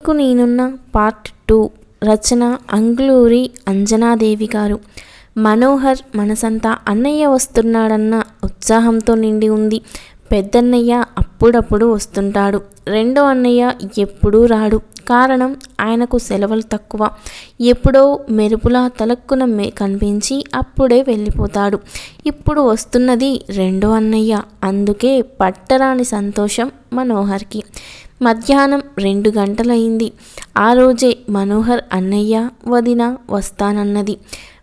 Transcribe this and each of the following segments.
నీకు నేనున్న part two Rachana Angluri Anjanadevi గారు. మనోహర్ మనసంతా అన్నయ్య వస్తున్నాడన్న ఉత్సాహంతో నిండి ఉంది. పెద్దన్నయ్య అప్పుడప్పుడు వస్తుంటాడు. రెండో అన్నయ్య ఎప్పుడూ రాడు. కారణం ఆయనకు సెలవులు తక్కువ. ఎప్పుడో మెరుపులా తలక్కున మే కనిపించి అప్పుడే వెళ్ళిపోతాడు. ఇప్పుడు వస్తున్నది రెండో అన్నయ్య. అందుకే పట్టరాని సంతోషం మనోహర్కి. మధ్యాహ్నం రెండు గంటలయింది ఆ రోజే మనోహర్ అన్నయ్య వదిన వస్తానన్నది.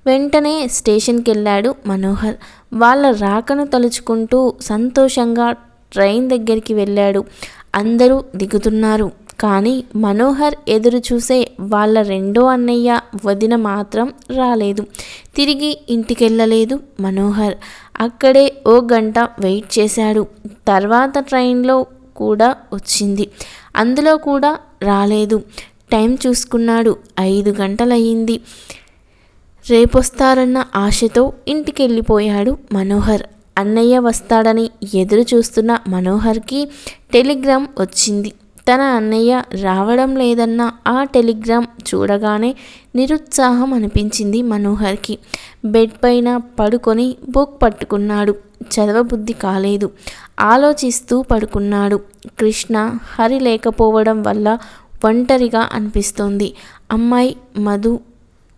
వెంటనే స్టేషన్కి వెళ్ళాడు మనోహర్. వాళ్ళ రాకను తలుచుకుంటూ సంతోషంగా ట్రైన్ దగ్గరికి వెళ్ళాడు. అందరూ దిగుతున్నారు. కానీ మనోహర్ ఎదురు చూసే వాళ్ళ రెండో అన్నయ్య వదిన మాత్రం రాలేదు. తిరిగి ఇంటికెళ్ళలేదు మనోహర్. అక్కడే ఓ గంట వెయిట్ చేశాడు. తర్వాత ట్రైన్లో కూడా వచ్చింది. అందులో కూడా రాలేదు. టైం చూసుకున్నాడు. ఐదు గంటలయ్యింది. రేపొస్తారన్న ఆశతో ఇంటికి వెళ్ళిపోయాడు మనోహర్. అన్నయ్య వస్తాడని ఎదురు చూస్తున్న మనోహర్కి టెలిగ్రామ్ వచ్చింది. తన అన్నయ్య రావడం లేదన్న ఆ టెలిగ్రామ్ చూడగానే నిరుత్సాహం అనిపించింది మనోహర్కి. బెడ్ పైన పడుకొని బుక్ పట్టుకున్నాడు. చదవబుద్ధి కాలేదు. ఆలోచిస్తూ పడుకున్నాడు. కృష్ణ హరి లేకపోవడం వల్ల ఒంటరిగా అనిపిస్తోంది. అమ్మాయి మధు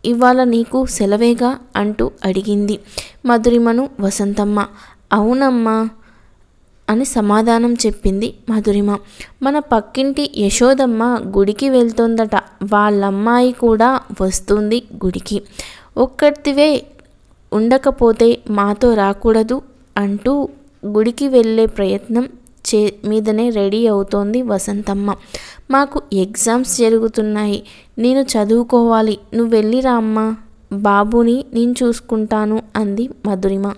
ఇవాళ నీకు సెలవేగా? అంటూ అడిగింది. మధురిమను వసంతమ్మ. అవునమ్మా. అని సమాధానం చెప్పింది మధురిమ. మన పక్కింటి యశోదమ్మ గుడికి వెళ్తోందట. వాళ్ళమ్మాయి కూడా వస్తుంది గుడికి. ఒక్కటివే ఉండకపోతే మాతో రాకూడదు అంటూ గుడికి వెళ్ళే ప్రయత్నం చే మీదనే రెడీ అవుతోంది వసంతమ్మ. మాకు ఎగ్జామ్స్ జరుగుతున్నాయి. నేను చదువుకోవాలి. నువ్వు వెళ్ళిరా అమ్మా. బాబుని నేను చూసుకుంటాను అంది మధురిమ.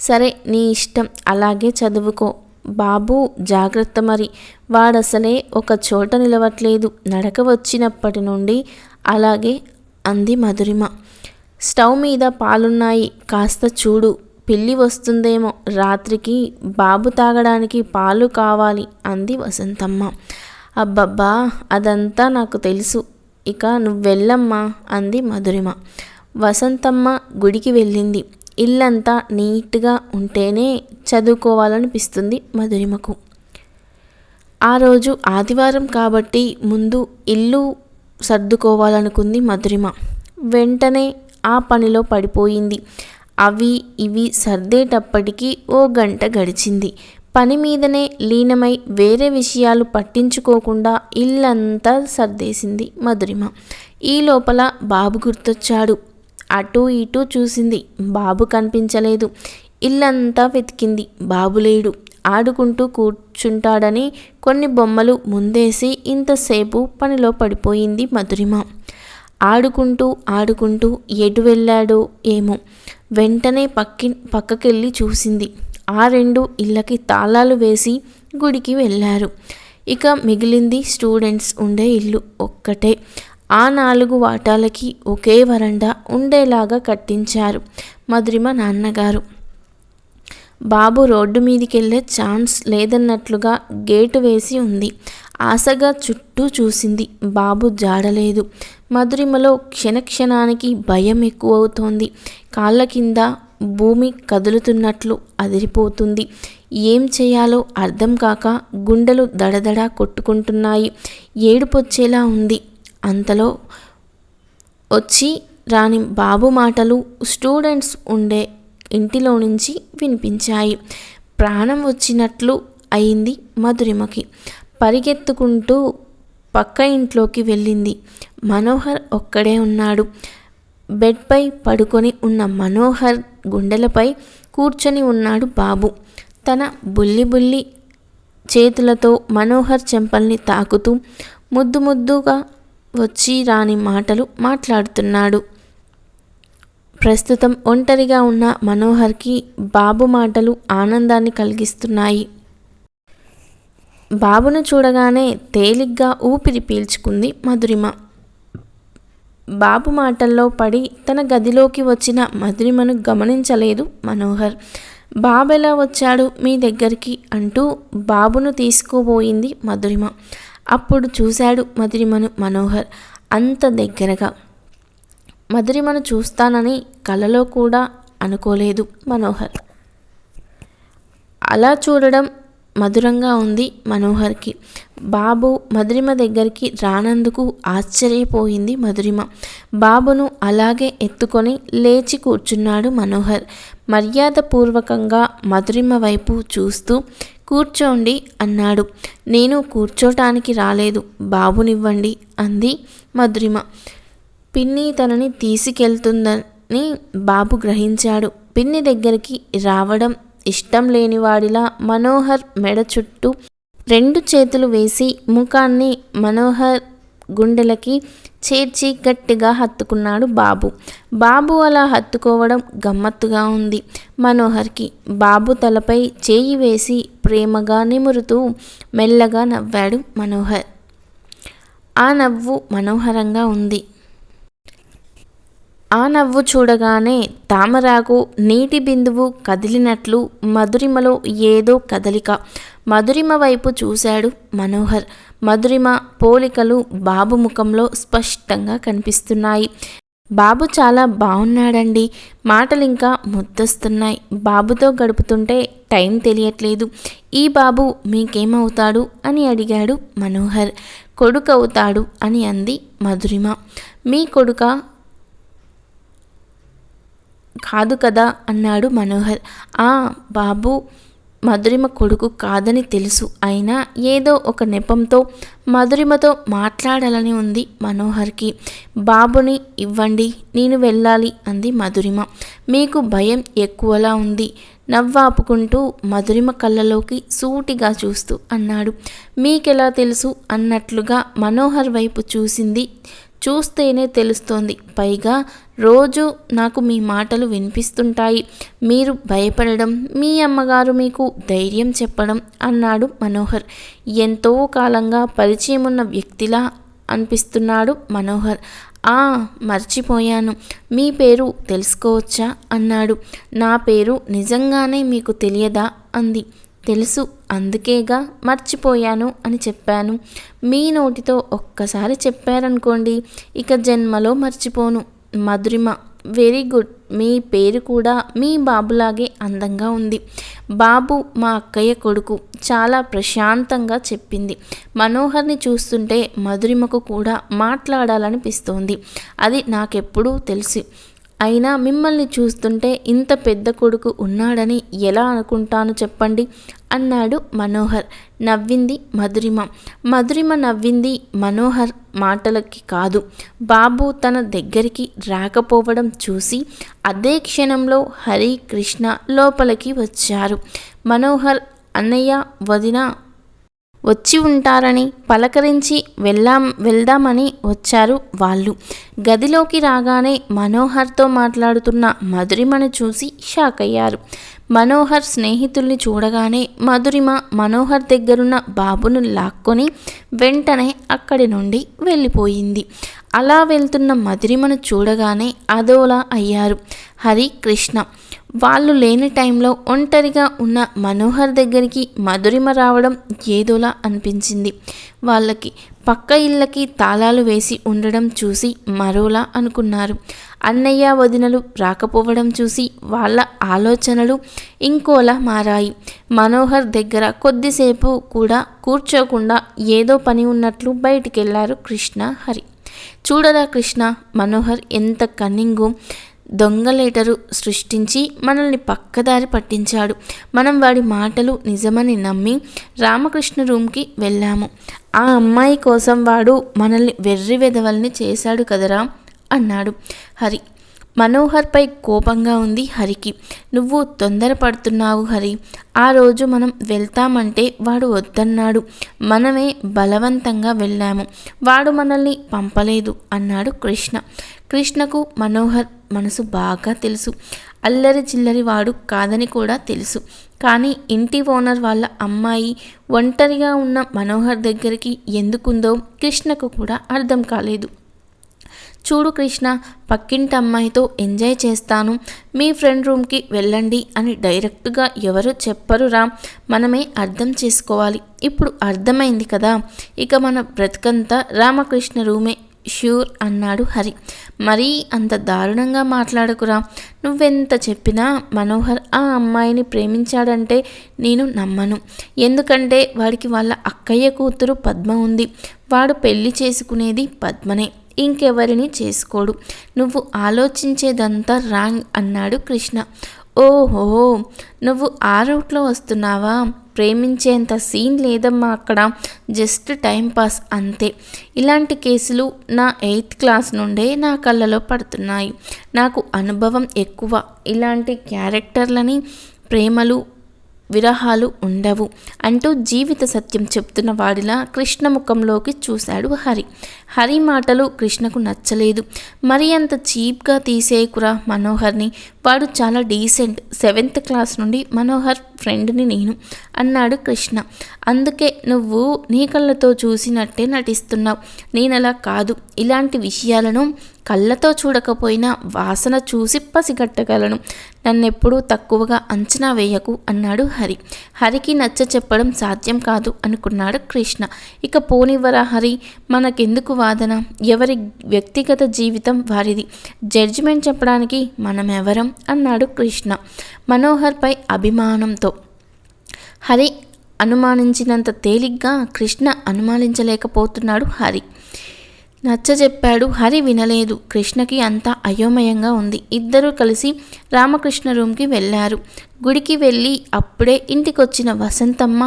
సరే నీ ఇష్టం. అలాగే చదువుకో. బాబు జాగ్రత్త మరి. వాడసలే ఒక చోట నిలవట్లేదు. నడక వచ్చినప్పటి నుండి అలాగే అంది మధురిమ. స్టవ్ మీద పాలున్నాయి. కాస్త చూడు. పిల్లి వస్తుందేమో. రాత్రికి బాబు తాగడానికి పాలు కావాలి అంది వసంతమ్మ. అబ్బబ్బా అదంతా నాకు తెలుసు. ఇక నువ్వెళ్ళమ్మా అంది మధురిమ. వసంతమ్మ గుడికి వెళ్ళింది. ఇల్లంతా నీట్గా ఉంటేనే చదువుకోవాలనిపిస్తుంది మధురిమకు. ఆ రోజు ఆదివారం కాబట్టి ముందు ఇల్లు సర్దుకోవాలనుకుంది మధురిమ. వెంటనే ఆ పనిలో పడిపోయింది. అవి ఇవి సర్దేటప్పటికీ ఓ గంట గడిచింది. పని మీదనే లీనమై వేరే విషయాలు పట్టించుకోకుండా ఇల్లంతా సర్దేసింది మధురిమ. ఈ లోపల బాబు గుర్తొచ్చాడు. అటూ ఇటూ చూసింది. బాబు కనిపించలేదు. ఇల్లంతా వెతికింది. బాబు లేడు. ఆడుకుంటూ కూర్చుంటాడని కొన్ని బొమ్మలు ముందేసి ఇంతసేపు పనిలో పడిపోయింది మధురిమ. ఆడుకుంటూ ఆడుకుంటూ ఎటు వెళ్ళాడో ఏమో. వెంటనే పక్కి పక్కకెళ్ళి చూసింది. ఆ రెండు ఇళ్ళకి తాళాలు వేసి గుడికి వెళ్ళారు. ఇక మిగిలింది స్టూడెంట్స్ ఉండే ఇల్లు ఒక్కటే. ఆ నాలుగు వాటాలకి ఒకే వరండా ఉండేలాగా కట్టించారు మధురిమ నాన్నగారు. బాబు రోడ్డు మీదికి ఛాన్స్ లేదన్నట్లుగా గేటు వేసి ఉంది. ఆశగా చుట్టూ చూసింది. బాబు జాడలేదు. మధురిమలో క్షణక్షణానికి భయం ఎక్కువవుతోంది. కాళ్ళ కింద భూమి కదులుతున్నట్లు అదిరిపోతుంది. ఏం చేయాలో అర్థం కాక గుండెలు దడదడా కొట్టుకుంటున్నాయి. ఏడుపొచ్చేలా ఉంది. అంతలో వచ్చి రాని బాబు మాటలు స్టూడెంట్స్ ఉండే ఇంటిలో నుంచి వినిపించాయి. ప్రాణం వచ్చినట్లు అయింది మధురిమకి. పరిగెత్తుకుంటూ పక్క ఇంట్లోకి వెళ్ళింది. మనోహర్ ఒక్కడే ఉన్నాడు. బెడ్పై పడుకొని ఉన్న మనోహర్ గుండెలపై కూర్చొని ఉన్నాడు బాబు. తన బుల్లి బుల్లి చేతులతో మనోహర్ చెంపల్ని తాకుతూ ముద్దు ముద్దుగా వచ్చి రాని మాటలు మాట్లాడుతున్నాడు. ప్రస్తుతం ఒంటరిగా ఉన్న మనోహర్కి బాబు మాటలు ఆనందాన్ని కలిగిస్తున్నాయి. బాబును చూడగానే తేలిగ్గా ఊపిరి పీల్చుకుంది మధురిమ. బాబు మాటల్లో పడి తన గదిలోకి వచ్చిన మధురిమను గమనించలేదు మనోహర్. బాబు ఎలా వచ్చాడు మీ దగ్గరికి అంటూ బాబును తీసుకోబోయింది మధురిమ. అప్పుడు చూశాడు మధురిమను మనోహర్ అంత దగ్గరగా. మధురిమను చూస్తానని కలలో కూడా అనుకోలేదు మనోహర్. అలా చూడడం మధురంగా ఉంది మనోహర్కి. బాబు మధురిమ దగ్గరికి రానందుకు ఆశ్చర్యపోయింది మధురిమ. బాబును అలాగే ఎత్తుకొని లేచి కూర్చున్నాడు మనోహర్. మర్యాదపూర్వకంగా మధురిమ వైపు చూస్తూ కూర్చోండి అన్నాడు. నేను కూర్చోటానికి రాలేదు. బాబునివ్వండి అంది మధురిమ. పిన్ని తనని తీసుకెళ్తుందని బాబు గ్రహించాడు. పిన్ని దగ్గరికి రావడం ఇష్టం లేనివాడిలా మనోహర్ మెడ చుట్టూ రెండు చేతులు వేసి ముఖాన్ని మనోహర్ గుండెలకి చేర్చి గట్టిగా హత్తుకున్నాడు బాబు. బాబు అలా హత్తుకోవడం గమ్మత్తుగా ఉంది. మనోహర్కి బాబు తలపై చేయి వేసి ప్రేమగా నిమురుతూ మెల్లగా నవ్వాడు మనోహర్. ఆ నవ్వు మనోహరంగా ఉంది. ఆ నవ్వు చూడగానే తామరాకు నీటి బిందువు కదిలినట్లు మధురిమలో ఏదో కదలిక. మధురిమ వైపు చూశాడు మనోహర్. మధురిమ పోలికలు బాబు ముఖంలో స్పష్టంగా కనిపిస్తున్నాయి. బాబు చాలా బాగున్నాడండి మాటలు ఇంకా ముద్దొస్తున్నాయి. బాబుతో గడుపుతుంటే టైం తెలియట్లేదు. ఈ బాబు మీకేమవుతాడు అని అడిగాడు మనోహర్. కొడుకు అవుతాడు అని అంది మధురిమ. మీ కొడుక కాదు కదా అన్నాడు మనోహర్. ఆ బాబు మధురిమ కొడుకు కాదని తెలుసు. అయినా ఏదో ఒక నెపంతో మధురిమతో మాట్లాడాలని ఉంది మనోహర్కి. బాబుని ఇవ్వండి నేను వెళ్ళాలి అంది మధురిమ. మీకు భయం ఎక్కువలా ఉంది నవ్వాపుకుంటూ మధురిమ కళ్ళలోకి సూటిగా చూస్తూ అన్నాడు. మీకెలా తెలుసు అన్నట్లుగా మనోహర్ వైపు చూసింది చూస్తేనే తెలుస్తోంది. పైగా రోజు నాకు మీ మాటలు వినిపిస్తుంటాయి. మీరు భయపడడం మీ అమ్మగారు మీకు ధైర్యం చెప్పడం అన్నాడు మనోహర్. ఎంతో కాలంగా పరిచయం ఉన్న వ్యక్తిలా అనిపిస్తున్నాడు మనోహర్. ఆ మర్చిపోయాను. మీ పేరు తెలుసుకోవచ్చా? అన్నాడు. నా పేరు నిజంగానే మీకు తెలియదా? అంది. తెలుసు. అందుకేగా మర్చిపోయాను అని చెప్పాను. మీ నోటితో ఒక్కసారి చెప్పారనుకోండి ఇక జన్మలో మర్చిపోను. మధురిమ వెరీ గుడ్. మీ పేరు కూడా మీ బాబులాగే అందంగా ఉంది. బాబు మా అక్కయ్య కొడుకు చాలా ప్రశాంతంగా చెప్పింది. మనోహర్ని చూస్తుంటే మధురిమకు కూడా మాట్లాడాలనిపిస్తోంది. అది నాకెప్పుడూ తెలుసు. అయినా మిమ్మల్ని చూస్తుంటే ఇంత పెద్ద కొడుకు ఉన్నాడని ఎలా అనుకుంటాను చెప్పండి? అన్నాడు మనోహర్. నవ్వింది మధురిమ. మధురిమ నవ్వింది మనోహర్ మాటలకి కాదు. బాబు తన దగ్గరికి రాకపోవడం చూసి అదే క్షణంలో హరి కృష్ణ లోపలికి వచ్చారు. మనోహర్ అన్నయ్య వదిన వచ్చి ఉంటారని పలకరించి వెళ్ళాం వెళ్దామని వచ్చారు వాళ్ళు. గదిలోకి రాగానే మనోహర్తో మాట్లాడుతున్న మధురిమను చూసి షాక్ అయ్యారు. మనోహర్ స్నేహితుల్ని చూడగానే మధురిమ మనోహర్ దగ్గరున్న బాబును లాక్కొని వెంటనే అక్కడి నుండి వెళ్ళిపోయింది. అలా వెళ్తున్న మధురిమను చూడగానే అదోలా అయ్యారు. హరి కృష్ణ వాళ్ళు లేని టైంలో ఒంటరిగా ఉన్న మనోహర్ దగ్గరికి మధురిమ రావడం ఏదోలా అనిపించింది. వాళ్ళకి పక్క ఇళ్ళకి తాళాలు వేసి ఉండడం చూసి మరోలా అనుకున్నారు. అన్నయ్య వదినలు రాకపోవడం చూసి వాళ్ళ ఆలోచనలు ఇంకోలా మారాయి. మనోహర్ దగ్గర కొద్దిసేపు కూడా కూర్చోకుండా ఏదో పని ఉన్నట్లు బయటికెళ్ళారు కృష్ణ హరి. చూడరా కృష్ణ మనోహర్ ఎంత కన్నింగు దొంగ లెటరు సృష్టించి మనల్ని పక్కదారి పట్టించాడు. మనం వాడి మాటలు నిజమని నమ్మి రామకృష్ణ రూమ్కి వెళ్ళాము. ఆ అమ్మాయి కోసం వాడు మనల్ని వెర్రి వెదవల్ని చేశాడు కదరా? అన్నాడు. హరి. మనోహర్పై కోపంగా ఉంది హరికి. నువ్వు తొందరపడుతున్నావు హరి. ఆ రోజు మనం వెళ్తామంటే వాడు వద్దన్నాడు. మనమే బలవంతంగా వెళ్ళాము. వాడు మనల్ని పంపలేదు అన్నాడు కృష్ణ. కృష్ణకు మనోహర్ మనసు బాగా తెలుసు. అల్లరి చిల్లరి వాడు కాదని కూడా తెలుసు. కానీ ఇంటి ఓనర్ వాళ్ళ అమ్మాయి ఒంటరిగా ఉన్న మనోహర్ దగ్గరికి ఎందుకుందో కృష్ణకు కూడా అర్థం కాలేదు. చూడు కృష్ణ పక్కింటి అమ్మాయితో ఎంజాయ్ చేస్తాను. మీ ఫ్రెండ్ రూమ్కి వెళ్ళండి అని డైరెక్ట్గా ఎవరు చెప్పరురా. మనమే అర్థం చేసుకోవాలి. ఇప్పుడు అర్థమైంది కదా. ఇక మన బ్రతుకంతా రామకృష్ణ రూమే. ష్యూర్ అన్నాడు హరి. మరీ అంత దారుణంగా మాట్లాడకురా. నువ్వెంత చెప్పినా మనోహర్ ఆ అమ్మాయిని ప్రేమించాడంటే నేను నమ్మను. ఎందుకంటే వాడికి వాళ్ళ అక్కయ్య కూతురు పద్మ ఉంది. వాడు పెళ్ళి చేసుకునేది పద్మనే. ఇంకెవరిని చేసుకోడు. నువ్వు ఆలోచించేదంతా రాంగ్ అన్నాడు కృష్ణ. ఓహో! నువ్వు ఆ రూట్లో వస్తున్నావా? ప్రేమించేంత సీన్ లేదమ్మా అక్కడ. జస్ట్ టైంపాస్ అంతే. ఇలాంటి కేసులు నా ఎయిత్ క్లాస్ నుండే నా కళ్ళలో పడుతున్నాయి. నాకు అనుభవం ఎక్కువ. ఇలాంటి క్యారెక్టర్లని ప్రేమలు విరహాలు ఉండవు అంటూ జీవిత సత్యం చెప్తున్న వాడిలా కృష్ణ ముఖంలోకి చూశాడు హరి. హరి మాటలు కృష్ణకు నచ్చలేదు. మరి అంత చీప్గా తీసేయకురా మనోహర్ని వాడు చాలా డీసెంట్ సెవెంత్ క్లాస్ నుండి మనోహర్ ఫ్రెండ్ని నేను అన్నాడు కృష్ణ. అందుకే నువ్వు నీ కళ్ళతో చూసినట్టే నటిస్తున్నావు. నేను అలా కాదు. ఇలాంటి విషయాలను కళ్ళతో చూడకపోయినా వాసన చూసి పసిగట్టగలను. నన్నెప్పుడూ తక్కువగా అంచనా వేయకు అన్నాడు హరి. హరికి నచ్చ చెప్పడం సాధ్యం కాదు అనుకున్నాడు కృష్ణ. ఇక పోనివ్వరా హరి? మనకెందుకు వాదన? ఎవరి వ్యక్తిగత జీవితం వారిది. జడ్జిమెంట్ చెప్పడానికి మనమెవరం? అన్నాడు కృష్ణ మనోహర్పై అభిమానంతో. హరి అనుమానించినంత తేలిగ్గా కృష్ణ అనుమానించలేకపోతున్నాడు హరి. నచ్చ చెప్పాడు హరి వినలేదు. కృష్ణకి అంతా అయోమయంగా ఉంది. ఇద్దరూ కలిసి రామకృష్ణ రూమ్కి వెళ్ళారు. గుడికి వెళ్ళి అప్పుడే ఇంటికొచ్చిన వసంతమ్మ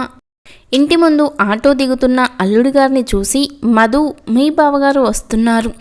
ఇంటి ముందు ఆటో దిగుతున్న అల్లుడిగారిని చూసి మధు మీ బావగారు వస్తున్నారు.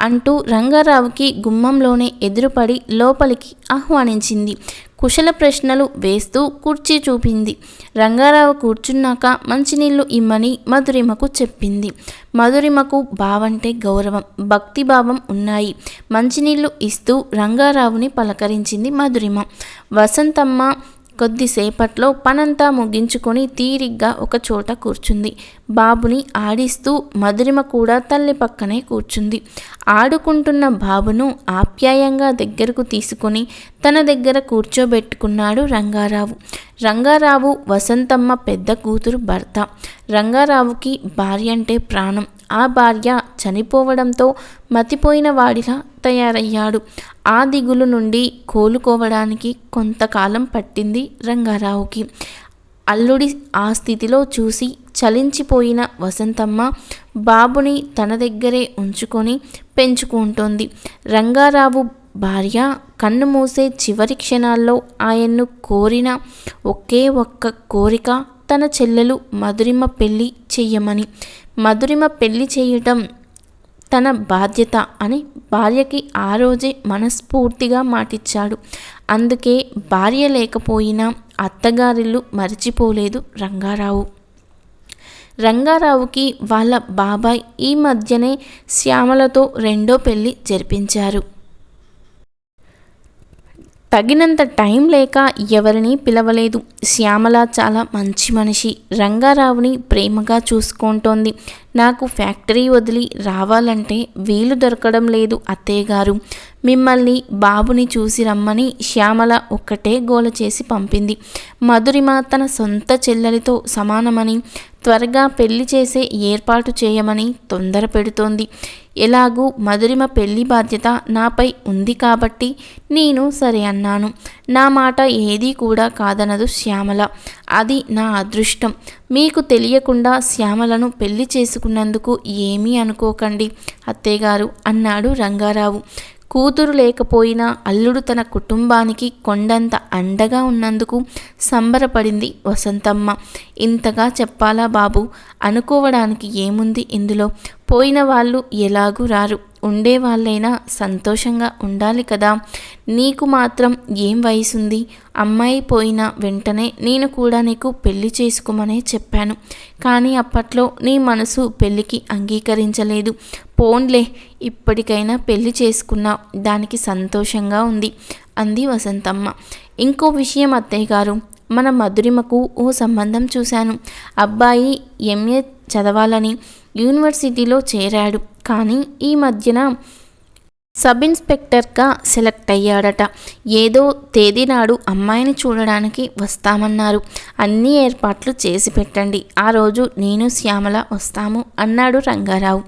అంటూ రంగారావుకి గుమ్మంలోనే ఎదురుపడి లోపలికి ఆహ్వానించింది. కుశల ప్రశ్నలు వేస్తూ కుర్చీ చూపింది. రంగారావు కూర్చున్నాక మంచినీళ్ళు ఇమ్మని మధురిమకు చెప్పింది. మధురిమకు బావంటే గౌరవం భక్తిభావం ఉన్నాయి. మంచినీళ్ళు ఇస్తూ రంగారావుని పలకరించింది మధురిమ. వసంతమ్మ కొద్దిసేపట్లో పనంతా ముగించుకొని తీరిగ్గా ఒక చోట కూర్చుంది. బాబుని ఆడిస్తూ మధురిమ కూడా తల్లి పక్కనే కూర్చుంది. ఆడుకుంటున్న బాబును ఆప్యాయంగా దగ్గరకు తీసుకొని తన దగ్గర కూర్చోబెట్టుకున్నాడు రంగారావు. రంగారావు వసంతమ్మ పెద్ద కూతురు భర్త. రంగారావుకి భార్య అంటే ప్రాణం. ఆ భార్య చనిపోవడంతో మతిపోయిన వాడిలా తయారయ్యాడు. ఆ దిగులు నుండి కోలుకోవడానికి కొంతకాలం పట్టింది రంగారావుకి. అల్లుడి ఆ స్థితిలో చూసి చలించిపోయిన వసంతమ్మ బాబుని తన దగ్గరే ఉంచుకొని పెంచుకుంటోంది. రంగారావు భార్య కన్ను మూసే చివరి క్షణాల్లో ఆయన్ను కోరిన ఒకే ఒక్క కోరిక తన చెల్లెలు మధురిమ పెళ్ళి చెయ్యమని. మధురిమ పెళ్ళి చేయటం తన బాధ్యత అని భార్యకి ఆ రోజే మనస్ఫూర్తిగా మాటిచ్చాడు. అందుకే భార్య లేకపోయినా అత్తగారిల్లు మర్చిపోలేదు రంగారావు. రంగారావుకి వాళ్ళ బాబాయ్ ఈ మధ్యనే శ్యామలతో రెండో పెళ్ళి జరిపించారు. తగినంత టైం లేక ఎవరిని పిలవలేదు. శ్యామల చాలా మంచి మనిషి. రంగారావుని ప్రేమగా చూసుకుంటోంది. నాకు ఫ్యాక్టరీ వదిలి రావాలంటే వీలు దొరకడం లేదు అత్తయ్య గారు. మిమ్మల్ని బాబుని చూసి రమ్మని శ్యామల ఒక్కటే గోల చేసి పంపింది. మధురిమ తన సొంత చెల్లెలితో సమానమని త్వరగా పెళ్ళి చేసే ఏర్పాటు చేయమని తొందర పెడుతోంది. ఎలాగూ మధురిమ పెళ్ళి బాధ్యత నాపై ఉంది కాబట్టి నేను సరే అన్నాను. నా మాట ఏదీ కూడా కాదనదు శ్యామల. అది నా అదృష్టం. మీకు తెలియకుండా శ్యామలను పెళ్ళి చేసుకున్నందుకు ఏమీ అనుకోకండి. అత్తయ్యగారు అన్నాడు రంగారావు. కూతురు లేకపోయినా అల్లుడు తన కుటుంబానికి కొండంత అండగా ఉన్నందుకు సంబరపడింది వసంతమ్మ. ఇంతగా చెప్పాలా బాబు? అనుకోవడానికి ఏముంది ఇందులో? పోయిన వాళ్ళు ఎలాగూ రారు. ఉండే వాళ్ళైనా సంతోషంగా ఉండాలి కదా. నీకు మాత్రం ఏం వయసుంది? అమ్మాయి పోయిన వెంటనే నేను కూడా నీకు పెళ్ళి చేసుకోమనే చెప్పాను. కానీ అప్పట్లో నీ మనసు పెళ్ళికి అంగీకరించలేదు. పోన్లే ఇప్పటికైనా పెళ్ళి చేసుకున్నా దానికి సంతోషంగా ఉంది అంది వసంతమ్మ. ఇంకో విషయం అత్తయ్య గారు మన మధురిమకు ఓ సంబంధం చూశాను. అబ్బాయి ఎంఏ చదవాలని యూనివర్సిటీలో చేరాడు. కానీ ఈ మధ్యన సబ్ ఇన్స్పెక్టర్గా సెలెక్ట్ అయ్యాడట. ఏదో తేదీ నాడు అమ్మాయిని చూడడానికి వస్తామన్నారు. అన్ని ఏర్పాట్లు చేసి పెట్టండి. ఆ రోజు నేను శ్యామల వస్తాము అన్నాడు రంగారావు.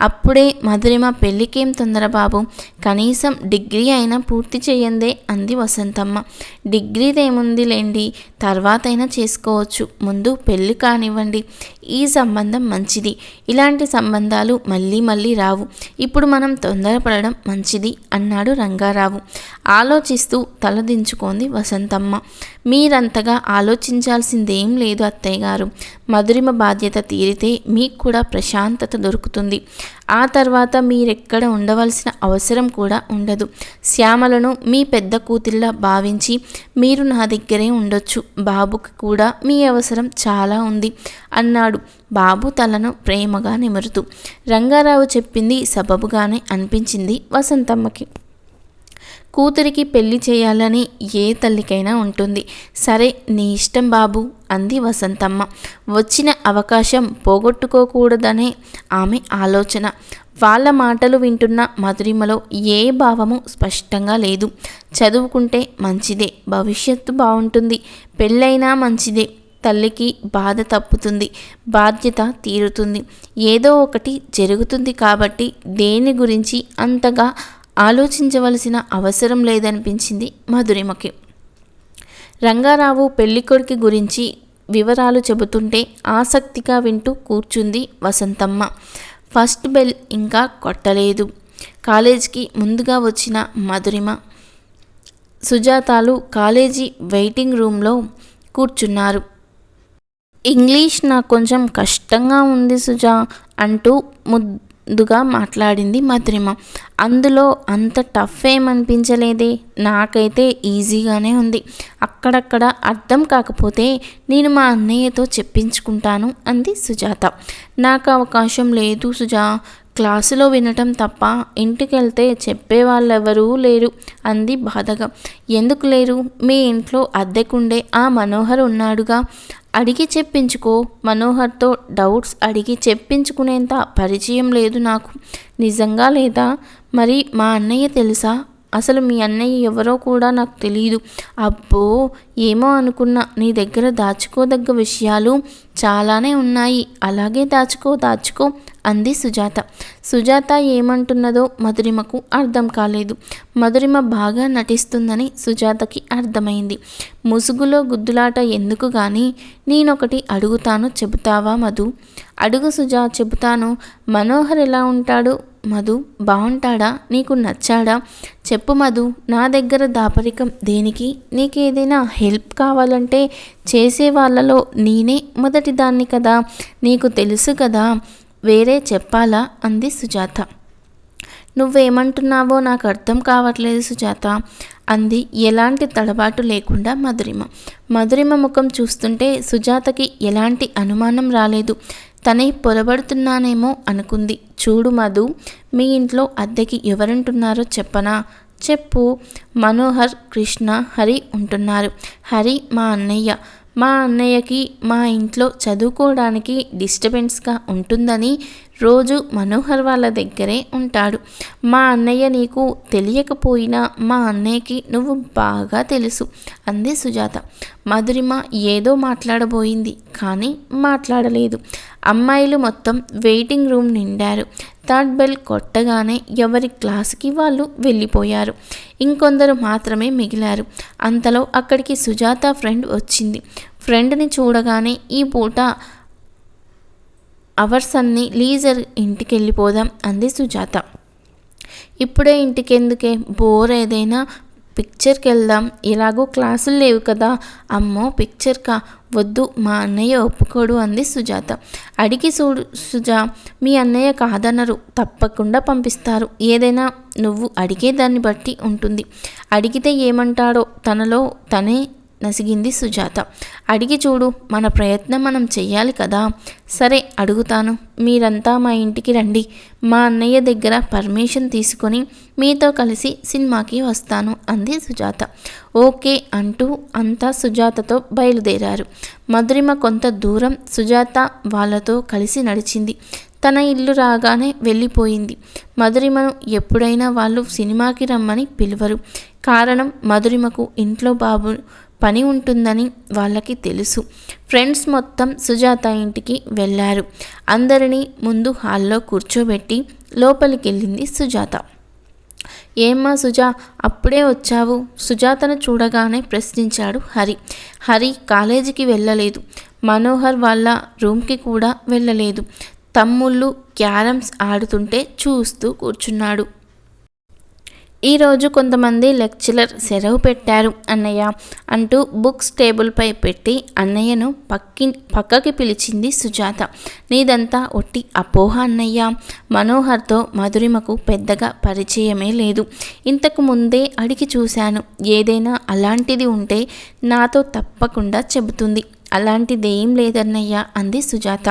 అప్పుడే మధురిమ పెళ్ళికేం తొందర బాబు? కనీసం డిగ్రీ అయినా పూర్తి చేయందే అంది వసంతమ్మ. డిగ్రీదేముంది లేండి తర్వాతైనా చేసుకోవచ్చు. ముందు పెళ్ళి కానివ్వండి. ఈ సంబంధం మంచిది. ఇలాంటి సంబంధాలు మళ్ళీ మళ్ళీ రావు. ఇప్పుడు మనం తొందరపడడం మంచిది అన్నాడు రంగారావు. ఆలోచిస్తూ తలదించుకుంది వసంతమ్మ. మీరంతగా ఆలోచించాల్సిందేం లేదు అత్తయ్య గారు. మధురిమ బాధ్యత తీరితే మీకు కూడా ప్రశాంతత దొరుకుతుంది. ఆ తర్వాత మీరెక్కడ ఉండవలసిన అవసరం కూడా ఉండదు. శ్యామలను మీ పెద్ద కూతుళ్ళ భావించి మీరు నా దగ్గరే ఉండొచ్చు. బాబుకి కూడా మీ అవసరం చాలా ఉంది అన్నాడు. బాబు తలను ప్రేమగా నిమురుతూ. రంగారావు చెప్పింది సబబుగానే అనిపించింది వసంతమ్మకి. కూతురికి పెళ్ళి చేయాలని ఏ తల్లికైనా ఉంటుంది. సరే నీ ఇష్టం బాబు అంది వసంతమ్మ. వచ్చిన అవకాశం పోగొట్టుకోకూడదనే ఆమె ఆలోచన. వాళ్ళ మాటలు వింటున్న మధురిమలో ఏ భావము స్పష్టంగా లేదు. చదువుకుంటే మంచిదే భవిష్యత్తు బాగుంటుంది పెళ్ళైనా మంచిదే తల్లికి బాధ తప్పుతుంది బాధ్యత తీరుతుంది. ఏదో ఒకటి జరుగుతుంది కాబట్టి దేని గురించి అంతగా ఆలోచించవలసిన అవసరం లేదనిపించింది మధురిమకి. రంగారావు పెళ్ళికొడుకి గురించి వివరాలు చెబుతుంటే ఆసక్తిగా వింటూ కూర్చుంది వసంతమ్మ. ఫస్ట్ బెల్ ఇంకా కొట్టలేదు. కాలేజీకి ముందుగా వచ్చిన మధురిమ సుజాతాలు కాలేజీ వెయిటింగ్ రూమ్లో కూర్చున్నారు. ఇంగ్లీష్ నాకు కొంచెం కష్టంగా ఉంది సుజా అంటూ ముందుగా మాట్లాడింది మధురిమ. అందులో అంత టఫ్ ఏమనిపించలేదే? నాకైతే ఈజీగానే ఉంది. అక్కడక్కడ అర్థం కాకపోతే నేను మా అన్నయ్యతో చెప్పించుకుంటాను అంది సుజాత. నాకు అవకాశం లేదు సుజా. క్లాసులో వినటం తప్ప ఇంటికి వెళ్తే చెప్పేవాళ్ళెవరూ లేరు అంది బాధగా. ఎందుకు లేరు? మీ ఇంట్లో అద్దెకుండే ఆ మనోహర్ ఉన్నాడుగా. అడిగి చెప్పించుకో. మనోహర్తో డౌట్స్ అడిగి చెప్పించుకునేంత పరిచయం లేదు నాకు. నిజంగా లేదా? మరి మా అన్నయ్య తెలుసా? అసలు మీ అన్నయ్య ఎవరో కూడా నాకు తెలియదు అబ్బో ఏమో అనుకున్నా. నీ దగ్గర దాచుకోదగ్గ విషయాలు చాలానే ఉన్నాయి. అలాగే దాచుకో దాచుకో. అంది సుజాత. సుజాత ఏమంటున్నదో మధురిమకు అర్థం కాలేదు. మధురిమ బాగా నటిస్తుందని సుజాతకి అర్థమైంది. ముసుగులో గుద్దులాట ఎందుకు గాని నేనొకటి అడుగుతాను చెబుతావా మధు? అడుగు సుజా చెబుతాను. మనోహర్ ఎలా ఉంటాడు మధు? బాగుంటాడా నీకు నచ్చాడా? చెప్పు మధు నా దగ్గర దాపరికం దేనికి? నీకేదైనా హెల్ప్ కావాలంటే చేసే వాళ్ళలో నేనే మొదటి దాన్ని కదా. నీకు తెలుసు కదా వేరే చెప్పాలా? అంది సుజాత. నువ్వేమంటున్నావో నాకు అర్థం కావట్లేదు సుజాత అంది ఎలాంటి తడబాటు లేకుండా మధురిమ. మధురిమ ముఖం చూస్తుంటే సుజాతకి ఎలాంటి అనుమానం రాలేదు. తనే పొరబడుతున్నానేమో అనుకుంది. చూడు మధు మీ ఇంట్లో అద్దెకి ఎవరుంటున్నారో చెప్పనా? చెప్పు. మనోహర్ కృష్ణ హరి ఉంటున్నారు. హరి మా అన్నయ్య. మా అన్నయ్యకి మా ఇంట్లో చదువుకోవడానికి డిస్టర్బెన్స్గా ఉంటుందని రోజు మనోహర్ వాళ్ళ దగ్గరే ఉంటాడు. మా అన్నయ్య నీకు తెలియకపోయినా మా అన్నయ్యకి నువ్వు బాగా తెలుసు అంది సుజాత. మధురిమ ఏదో మాట్లాడబోయింది కానీ మాట్లాడలేదు. అమ్మాయిలు మొత్తం వెయిటింగ్ రూమ్ నిండారు. థర్డ్ బెల్ కొట్టగానే ఎవరి క్లాస్కి వాళ్ళు వెళ్ళిపోయారు. ఇంకొందరు మాత్రమే మిగిలారు. అంతలో అక్కడికి సుజాత ఫ్రెండ్ వచ్చింది. ఫ్రెండ్ని చూడగానే ఈ పూట అవర్స్ అన్ని లీజర్ ఇంటికి వెళ్ళిపోదాం అంది సుజాత. ఇప్పుడే ఇంటికెందుకే? బోర్ ఏదైనా పిక్చర్కి వెళ్దాం ఇలాగో క్లాసులు లేవు కదా. అమ్మో పిక్చర్కా? వద్దు మా అన్నయ్య ఒప్పుకోడు అంది సుజాత. అడిగి చూడు సుజా మీ అన్నయ్య కాదనరు. తప్పకుండా పంపిస్తారు. ఏదైనా నువ్వు అడిగే దాన్ని బట్టి ఉంటుంది. అడిగితే ఏమంటాడో తనలో తనే నసిగింది సుజాత. అడిగి చూడు మన ప్రయత్నం మనం చెయ్యాలి కదా. సరే అడుగుతాను. మీరంతా మా ఇంటికి రండి. మా అన్నయ్య దగ్గర పర్మిషన్ తీసుకొని మీతో కలిసి సినిమాకి వస్తాను అంది సుజాత. ఓకే అంటూ అంతా సుజాతతో బయలుదేరారు. మధురిమ కొంత దూరం సుజాత వాళ్ళతో కలిసి నడిచింది. తన ఇల్లు రాగానే వెళ్ళిపోయింది. మధురిమను ఎప్పుడైనా వాళ్ళు సినిమాకి రమ్మని పిలువరు. కారణం మధురిమకు ఇంట్లో బాబు పని ఉంటుందని వాళ్ళకి తెలుసు. ఫ్రెండ్స్ మొత్తం సుజాత ఇంటికి వెళ్ళారు. అందరినీ ముందు హాల్లో కూర్చోబెట్టి లోపలికి వెళ్ళింది సుజాత. ఏమ్మా సుజా అప్పుడే వచ్చావు? సుజాతను చూడగానే ప్రశ్నించాడు హరి. హరి కాలేజీకి వెళ్ళలేదు. మనోహర్ వాళ్ళ రూమ్కి కూడా వెళ్ళలేదు. తమ్ముళ్ళు క్యారమ్స్ ఆడుతుంటే చూస్తూ కూర్చున్నాడు. ఈరోజు కొంతమంది లెక్చరర్ సెలవు పెట్టారు అన్నయ్య అంటూ బుక్స్ టేబుల్పై పెట్టి అన్నయ్యను పక్కి పక్కకి పిలిచింది సుజాత. నీదంతా ఒట్టి అపోహ అన్నయ్య. మనోహర్తో మధురిమకు పెద్దగా పరిచయమే లేదు. ఇంతకు ముందే అడిగి చూశాను. ఏదైనా అలాంటిది ఉంటే నాతో తప్పకుండా చెబుతుంది. అలాంటిదేం లేదన్నయ్య అంది సుజాత.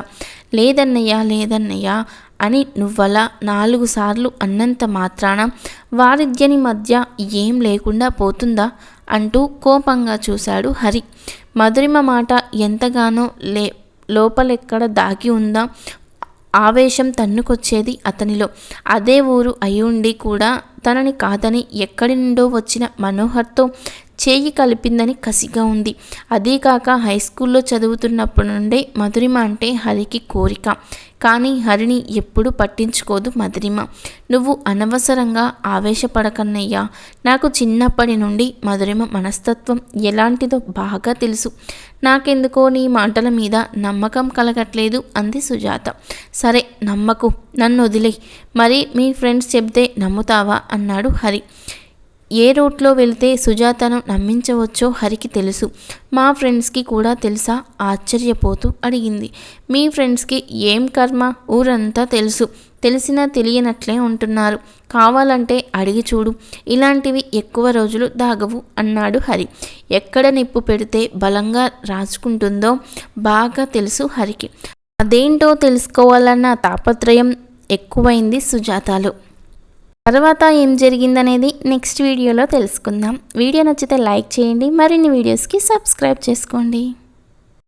లేదన్నయ్య లేదన్నయ్య అని నువ్వలా నాలుగు సార్లు అన్నంత మాత్రాన వారిద్యని మధ్య ఏం లేకుండా పోతుందా అంటూ కోపంగా చూశాడు హరి. మధురిమ మాట ఎంతగానో లే లోపలెక్కడ దాగి ఉందా ఆవేశం తన్నుకొచ్చేది అతనిలో. అదే ఊరు అయి కూడా తనని కాదని ఎక్కడి నుండో వచ్చిన మనోహర్తో చేయి కలిపిందని కసిగా ఉంది. అదీకాక హై స్కూల్లో చదువుతున్నప్పటి నుండే మధురిమ అంటే హరికి కోరిక. కానీ హరిని ఎప్పుడు పట్టించుకోదు మధురిమ. నువ్వు అనవసరంగా ఆవేశపడకన్నయ్యా. నాకు చిన్నప్పటి నుండి మధురిమ మనస్తత్వం ఎలాంటిదో బాగా తెలుసు. నాకెందుకో నీ మాటల మీద నమ్మకం కలగట్లేదు అంది సుజాత. సరే నమ్మకు. నన్ను వదిలే మరి మీ ఫ్రెండ్స్ చెప్తే నమ్ముతావా? అన్నాడు హరి. ఏ రూట్లో వెళ్తే సుజాతను నమ్మించవచ్చో హరికి తెలుసు. మా ఫ్రెండ్స్కి కూడా తెలుసా? ఆశ్చర్యపోతూ అడిగింది. మీ ఫ్రెండ్స్కి ఏం కర్మ? ఊరంతా తెలుసు. తెలిసినా తెలియనట్లే ఉంటున్నారు. కావాలంటే అడిగి చూడు. ఇలాంటివి ఎక్కువ రోజులు దాగవు అన్నాడు హరి. ఎక్కడ నిప్పు పెడితే బలంగా రాసుకుంటుందో బాగా తెలుసు హరికి. అదేంటో తెలుసుకోవాలన్న తాపత్రయం ఎక్కువైంది సుజాతలో. తర్వాత ఏం జరిగిందనేది నెక్స్ట్ వీడియోలో తెలుసుకుందాం. వీడియో నచ్చితే లైక్ చేయండి. మరిన్ని వీడియోస్కి సబ్స్క్రైబ్ చేసుకోండి.